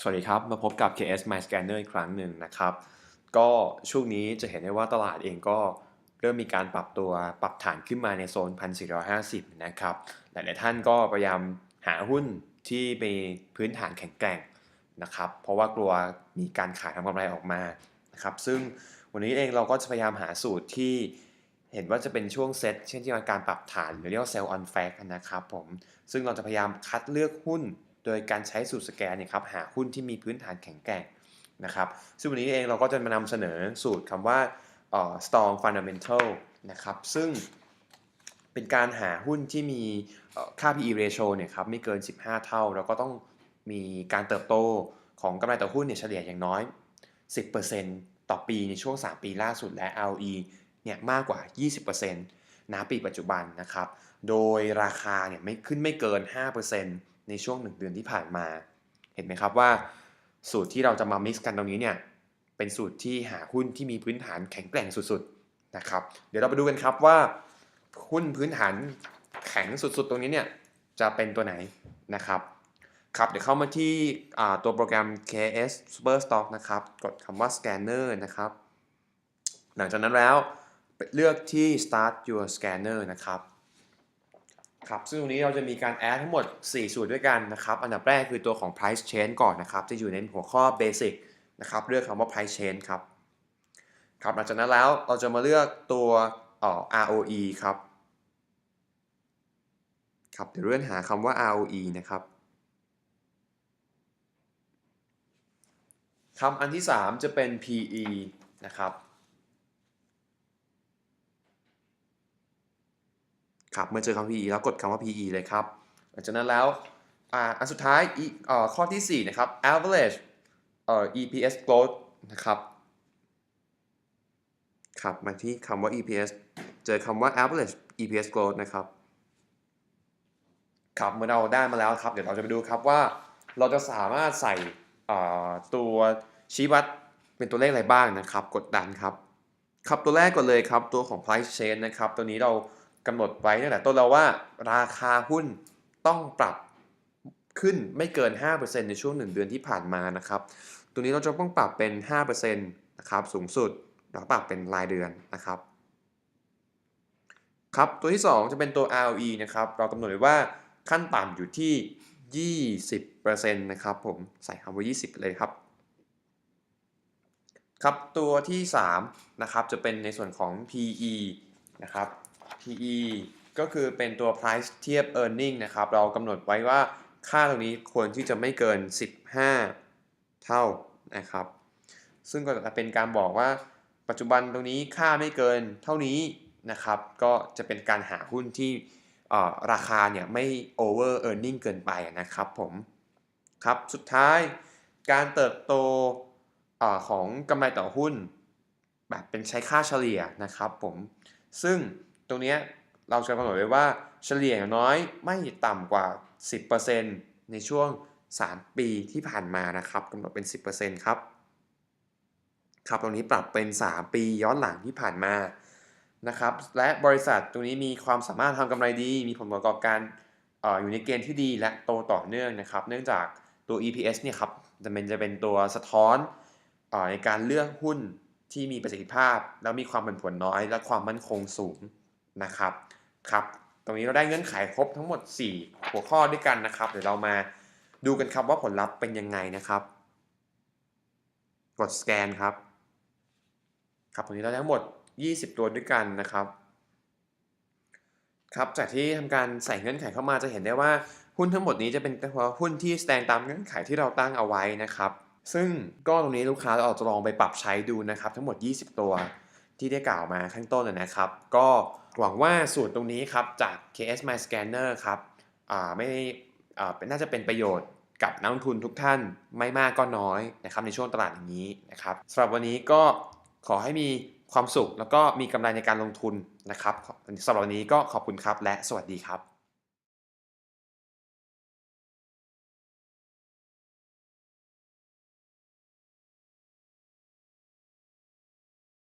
สวัสดีครับ มาพบกับ KS My Scanner อีกครั้งหนึ่งนะครับ ก็ช่วงนี้จะเห็นได้ว่าตลาดเองก็เริ่มมีการปรับตัวปรับฐานขึ้นมาในโซน 1,450 นะครับ หลาย ๆ ท่านก็พยายามหาหุ้นที่มีพื้นฐานแข็งแกร่งนะครับ เพราะว่ากลัวมีการขายทำกำไรออกมานะครับ ซึ่งวันนี้เองเราก็จะพยายามหาสูตรที่เห็นว่าจะเป็นช่วงเซตเช่นที่มีการปรับฐานหรือเรียกว่า sell on fact นะครับผม ซึ่งเราจะพยายามคัดเลือกหุ้น โดยการใช้สูตรสแกนเนี่ยครับหาหุ้นที่มีพื้นฐานแข็งแกร่งนะครับซึ่งวันนี้เองเราก็จะมานำเสนอสูตรคำว่าเอ่อ strong fundamental นะครับซึ่งเป็นการหาหุ้นที่มีค่า PE ratio เนี่ยครับไม่เกิน 15 เท่า แล้วก็ต้องมีการเติบโตของกำไรต่อหุ้นเนี่ยเฉลี่ยอย่างน้อย 10%ต่อปีในช่วง 3 ปีล่าสุดและ ROE เนี่ยมากกว่า 20%ณปีปัจจุบันนะครับ โดยราคาเนี่ยไม่ขึ้นไม่เกิน 5% ในช่วง 1 เดือนที่ผ่านมา เห็นไหมครับว่าสูตรที่เราจะมา mix กันตรงนี้เนี่ยเป็นสูตรที่หาหุ้นที่มีพื้นฐานแข็งแกร่งสุดๆนะครับ เดี๋ยวเราไปดูกันครับว่าหุ้นพื้นฐานแข็งสุดๆ ตรงนี้เนี่ยจะเป็นตัวไหนนะครับครับเดี๋ยวเข้ามาที่ตัวโปรแกรม KS Super Stock นะครับ กดคำว่า Scanner นะครับ หลังจากนั้นแล้วเลือกที่ Start Your Scanner นะครับ ครับซึ่งตรงนี้เราจะมีการแอดทั้งหมด 4 สูตรด้วยกันนะครับ อันดับแรกคือตัวของ price change ก่อนนะครับ จะอยู่ในหัวข้อ basic นะครับ เลือกคำว่า price change ครับ ครับ หลังจากนั้นแล้วเราจะมาเลือกตัวออ ROE ครับ ครับ เดี๋ยวเลื่อนหาคำว่า ROE นะครับคำอันที่ 3 จะเป็น PE นะครับ ครับเมื่อเจอคำว่า PE แล้วกดคำว่า PE เลยครับหลังจากนั้นแล้วอ,อันสุดท้ายข้อที่4นะครับ average EPS growth นะครับครับมาที่คำว่า EPS เจอคำว่า average EPS growth นะครับครับเมื่อเราได้มาแล้วครับ เดี๋ยวเราจะไปดูครับว่าเราจะสามารถใส่ตัวชี้วัดเป็นตัวเลขอะไรบ้างนะครับ กดดันครับ ครับตัวแรกก่อนเลยครับ ตัวของ price change นะครับ ตัวนี้เรา กำหนดไว้ตั้งแต่ต้นแล้วว่า ราคาหุ้นต้องปรับขึ้นไม่เกิน 5%ในช่วง 1 เดือนที่ผ่านมานะครับ ตัวนี้เราจะต้องปรับเป็น 5%นะครับสูงสุดแล้วปรับเป็นรายเดือนนะครับครับตัวที่ 2 จะเป็นตัว ROE นะครับ เรากำหนดไว้ว่าขั้นต่ำอยู่ที่ 20%นะครับผมใส่คำว่า 20 เลยครับ ครับตัวที่3นะครับจะเป็นในส่วนของ PE นะครับ PE ก็คือเป็นตัว price เทียบ earning นะครับ เรากำหนดไว้ว่าค่าตรงนี้ควรที่จะไม่เกิน 15 เท่านะครับ ซึ่งก็จะเป็นการบอกว่าปัจจุบันตรงนี้ค่าไม่เกินเท่านี้นะครับ ก็จะเป็นการหาหุ้นที่ราคาเนี่ยไม่ over earning เกินไปนะครับผม ครับสุดท้ายการเติบโตอของกำไรต่อหุ้น แบบเป็นใช้ค่าเฉลี่ยนะครับผม ซึ่ง ตรงนี้เราจะกำหนดไว้ว่าเฉลี่ยอย่างน้อยไม่ต่ำกว่า 10%ในช่วง 3 ปีที่ผ่านมานะครับกำหนดเป็น 10%ครับ ครับตรงนี้ปรับเป็น 3 ปีย้อนหลังที่ผ่านมานะครับ และบริษัทตรงนี้มีความสามารถทำกำไรดี มีผลประกอบการออยู่ในเกณฑ์ที่ดีและโตต่อเนื่องนะครับ เนื่องจากตัว EPS เนี่ยครับจะเป็นจะเป็นตัวสะท้อนอในการเลือกหุ้นที่มีประสิทธิภาพ แล้วมีความผันผวนน้อย และความมั่นคงสูง นะครับครับตรงนี้เราได้เงื่อนไขครบทั้งหมด 4 หัวข้อด้วยกันนะครับเดี๋ยวเรามาดูกันครับว่าผลลัพธ์เป็นยังไงนะครับ กดสแกนครับครับตรงนี้เราได้ทั้งหมด 20 ตัวด้วยกันนะครับครับจากที่ทำการใส่เงื่อนไขเข้ามาจะเห็นได้ว่าหุ้นทั้งหมดนี้จะเป็นตัวหุ้นที่แสดงตามเงื่อนไขที่เราตั้งเอาไว้นะครับ ซึ่งก็ตรงนี้ลูกค้าเราจะลองไปปรับใช้ดูนะครับ ทั้งหมด 20 ตัวที่ได้กล่าวมาข้างต้นนะครับ ก็ หวังว่าสูตรตรงนี้ครับจาก KS My Scanner ครับไม่น่าจะเป็นประโยชน์กับนักลงทุนทุกท่านไม่มากก็น้อยนะครับในช่วงตลาดอย่างนี้นะครับสำหรับวันนี้ก็ขอให้มีความสุขแล้วก็มีกำไรในการลงทุนนะครับสำหรับวันนี้ก็ขอบคุณครับและสวัสดีครับ